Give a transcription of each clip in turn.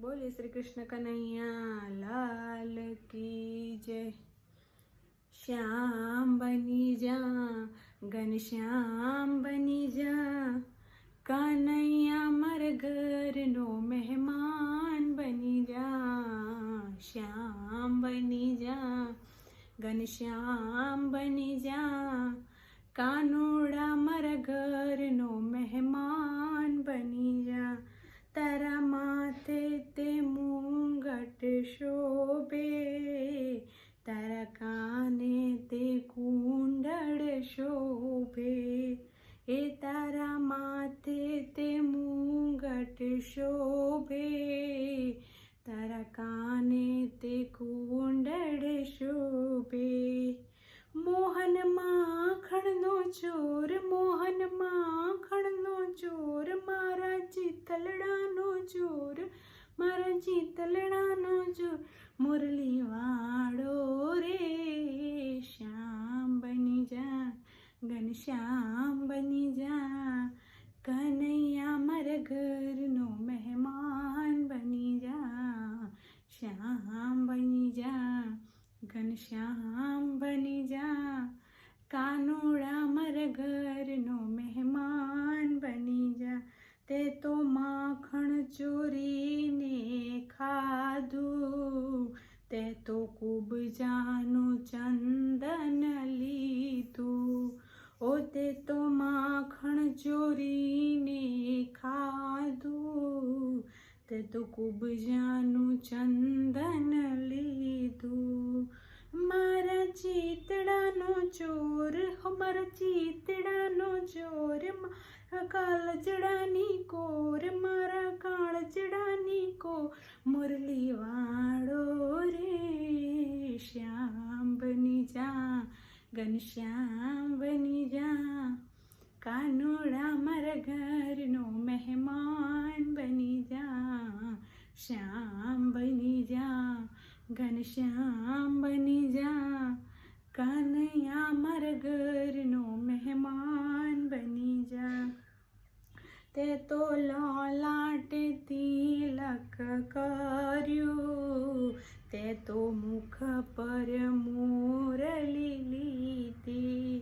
बोले श्री कृष्ण कन्हैया, लाल की जय। श्याम बनी जा गन श्याम बनी जा। कन्हैया मर घर नो मेहमान बनी जा। श्याम बनी जा गन श्याम बनी जा। कानोड़ा घर नो मेहमान बनी जा। કાને તે કુંડળ શોભે, એ તારા માથે તે મુંગટ શોભે. તારા કાને તે કુંડળ શોભે. મોહન માખણનો ચોર, મોહન માખણનો ચોર, મારા ચિતલડાનો ચોર, મારા ચિતલડાનો ચોર મુરલી વાળો श्याम बनी जा, कन्हैया मर घर नो मेहमान बनी जा। श्याम बनी जा घन श्याम बनी जा, कानोड़ा मर તે તો માખણ ચોરીને ખાધું તે તો કુબજાનું ચંદન લીધું મારા ચીતડાનો ચોર હો મારા ચીતડાનો ચોર મારા કાળજડાની કોર મારા કાળજડાની કો મુરલી ઘનશ્યામ બની જા કાનોડા મારા ઘરનો મહેમાન બની જા શ્યામ બની જા ઘનશ્યામ બની જા કાનૈયા મારા ઘરનો મહેમાન બની જા તે તો લાટે તિલક કર્યું તે તો મુખ પર મોરલી લીધી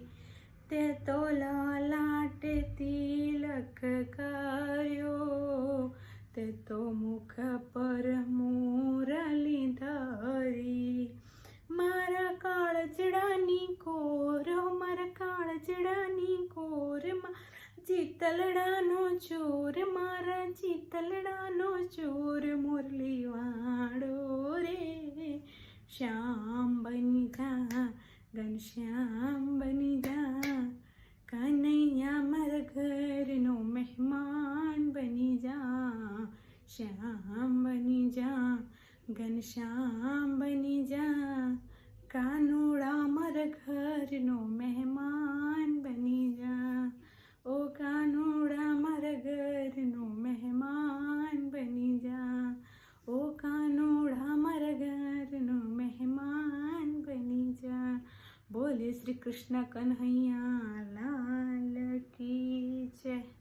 તે તો લાટે તિલક કર્યો તે તો મુખ પર મોરલી ધરી મારા કાળજડાની કોર મારા કાળજડાની કોર ચિતલડાનો ચોર મારા ચિતલડાનો ચોર મુરલી વાળો રે श्याम बन जा घनश्याम बन जा। कन्हैया मर घर नो मेहमान बनी जा। श्याम बनी जा घनश्याम बनी जा। कानूड़ा मर घर नो मेहमान श्री कृष्ण कन्हैया लाल की जय।